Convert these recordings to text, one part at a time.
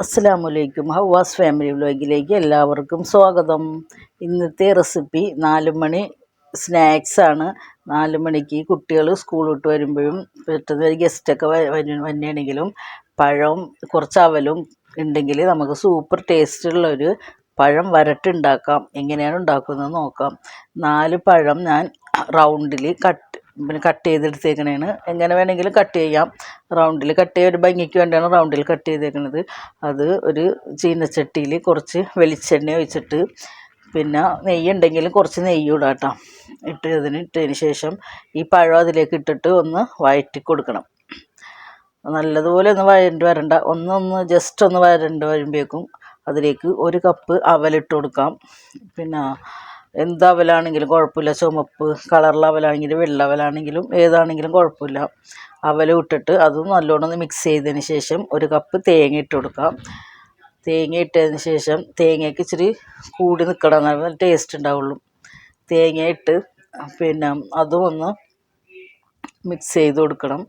അസ്സലാമലൈക്കും. ഹവാസ് ഫാമിലി വ്ലോഗിലേക്ക് എല്ലാവർക്കും സ്വാഗതം. ഇന്നത്തെ റെസിപ്പി നാല് മണി സ്നാക്സാണ് നാല് മണിക്ക് കുട്ടികൾ സ്കൂൾ വിട്ട് വരുമ്പോഴും പെട്ടെന്ന് ഒരു ഗസ്റ്റൊക്കെ വന്നെയാണെങ്കിലും പഴവും കുറച്ച് അവലും ഉണ്ടെങ്കിൽ നമുക്ക് സൂപ്പർ ടേസ്റ്റുള്ള ഒരു പഴം വരട്ടുണ്ടാക്കാം. എങ്ങനെയാണ് ഉണ്ടാക്കുന്നത് നോക്കാം. നാല് പഴം ഞാൻ റൗണ്ടിൽ കട്ട് പിന്നെ കട്ട് ചെയ്തെടുത്തേക്കണേണ്. എങ്ങനെ വേണമെങ്കിലും കട്ട് ചെയ്യാം. റൗണ്ടിൽ കട്ട് ചെയ്യാൻ ഒരു ഭംഗിക്ക് വേണ്ടിയാണ് റൗണ്ടിൽ കട്ട് ചെയ്തേക്കുന്നത് അത് ഒരു ചീനച്ചട്ടിയിൽ കുറച്ച് വെളിച്ചെണ്ണ ഒഴിച്ചിട്ട് പിന്നെ നെയ്യ് ഉണ്ടെങ്കിൽ കുറച്ച് നെയ്യ് ഇടാം കേട്ടോ. ഇട്ട് അതിന് ഇട്ടതിന് ശേഷം ഈ പഴം അതിലേക്ക് ഇട്ടിട്ട് ഒന്ന് വഴറ്റി കൊടുക്കണം. നല്ലതുപോലെ ഒന്ന് വഴണ്ട് വരണ്ട. ഒന്നൊന്ന് ജസ്റ്റ് ഒന്ന് വരണ്ട് വരുമ്പോഴേക്കും അതിലേക്ക് ഒരു കപ്പ് അവലിട്ട് കൊടുക്കാം. പിന്നെ എന്ത് അവലാണെങ്കിലും കുഴപ്പമില്ല. ചുമപ്പ് കളറുള്ള അവലാണെങ്കിലും വെള്ള അവലാണെങ്കിലും ഏതാണെങ്കിലും കുഴപ്പമില്ല. അവൽ ഇട്ടിട്ട് അത് നല്ലോണം മിക്സ് ചെയ്തതിന് ശേഷം ഒരു കപ്പ് തേങ്ങ ഇട്ട് കൊടുക്കാം. തേങ്ങ ഇട്ടതിന് ശേഷം തേങ്ങയ്ക്ക് ഇച്ചിരി കൂടി നിൽക്കണം നല്ല ടേസ്റ്റ് ഉണ്ടാവുള്ളൂ. തേങ്ങ ഇട്ട് പിന്നെ അതും ഒന്ന് മിക്സ് ചെയ്ത് കൊടുക്കണം.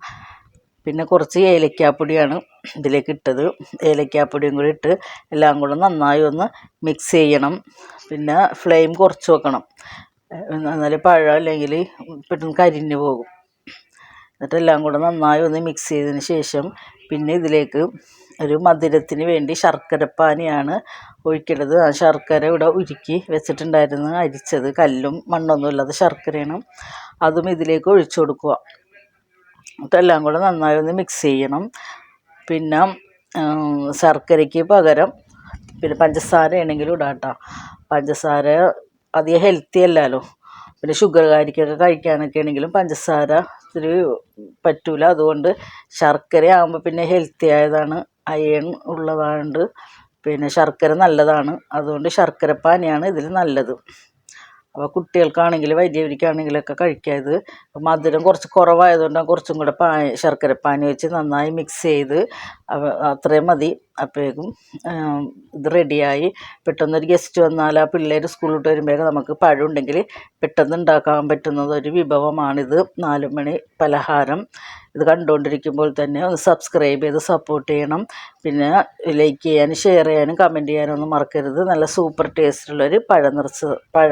പിന്നെ കുറച്ച് ഏലക്കാപ്പൊടിയാണ് ഇതിലേക്ക് ഇട്ടത്. ഏലക്കാപ്പൊടിയും കൂടി ഇട്ട് എല്ലാം കൂടെ നന്നായി ഒന്ന് മിക്സ് ചെയ്യണം. പിന്നെ ഫ്ലെയിം കുറച്ച് വെക്കണം. എന്നാലേ പഴം അല്ലെങ്കിൽ പെട്ടെന്ന് കരിഞ്ഞു പോകും. എന്നിട്ട് എല്ലാം കൂടെ നന്നായി ഒന്ന് മിക്സ് ചെയ്തതിന് ശേഷം പിന്നെ ഇതിലേക്ക് ഒരു മധുരത്തിന് വേണ്ടി ശർക്കരപ്പാനിയാണ് ഒഴിക്കേണ്ടത്. ആ ശർക്കര ഇവിടെ ഉരുക്കി വെച്ചിട്ടുണ്ടായിരുന്നു അരിച്ചത്. കല്ലും മണ്ണൊന്നും ഇല്ലാതെ ശർക്കരയാണ്. അതും ഇതിലേക്ക് ഒഴിച്ചു കൊടുക്കുക. എന്നിട്ടെല്ലാം കൂടെ നന്നായി ഒന്ന് മിക്സ് ചെയ്യണം. പിന്നെ ശർക്കരയ്ക്ക് പകരം പിന്നെ പഞ്ചസാര ആണെങ്കിലും ഇടാം കേട്ടോ. പഞ്ചസാര അധികം ഹെൽത്തി അല്ലല്ലോ. പിന്നെ ഷുഗർ ഷുഗർകാരിക്കൊക്കെ കഴിക്കാനൊക്കെ ആണെങ്കിലും പഞ്ചസാര ഇത്തിരി പറ്റൂല. അതുകൊണ്ട് ശർക്കര ആകുമ്പോൾ പിന്നെ ഹെൽത്തി ആയതാണ്. അയൺ ഉള്ളതായതുകൊണ്ട് പിന്നെ ശർക്കര നല്ലതാണ്. അതുകൊണ്ട് ശർക്കരപ്പാനിയാണ് ഇതിൽ നല്ലത്. അപ്പോൾ കുട്ടികൾക്കാണെങ്കിൽ വലിയവർക്കാണെങ്കിലൊക്കെ കഴിക്കാം മധുരം കുറച്ച് കുറവായതുകൊണ്ട് കുറച്ചും കൂടെ പാ ശർക്കരപ്പാനി വെച്ച് നന്നായി മിക്സ് ചെയ്ത് അത്രയും മതി. അപ്പോഴേക്കും ഇത് റെഡിയായി പെട്ടെന്നൊരു ഗസ്റ്റ് വന്നാൽ ആ പിള്ളേർ സ്കൂളിൽ വിട്ട് വരുമ്പോഴേക്കും നമുക്ക് പഴം ഉണ്ടെങ്കിൽ പെട്ടെന്ന് ഉണ്ടാക്കാൻ പറ്റുന്നത് ഒരു വിഭവമാണിത്. നാലുമണി പലഹാരം. ഇത് കണ്ടുകൊണ്ടിരിക്കുമ്പോൾ തന്നെ ഒന്ന് സബ്സ്ക്രൈബ് ചെയ്ത് സപ്പോർട്ട് ചെയ്യണം. പിന്നെ ലൈക്ക് ചെയ്യാനും ഷെയർ ചെയ്യാനും കമന്റ് ചെയ്യാനും ഒന്നും മറക്കരുത്. നല്ല സൂപ്പർ ടേസ്റ്റുള്ളൊരു പഴം നിറച്ച് പഴം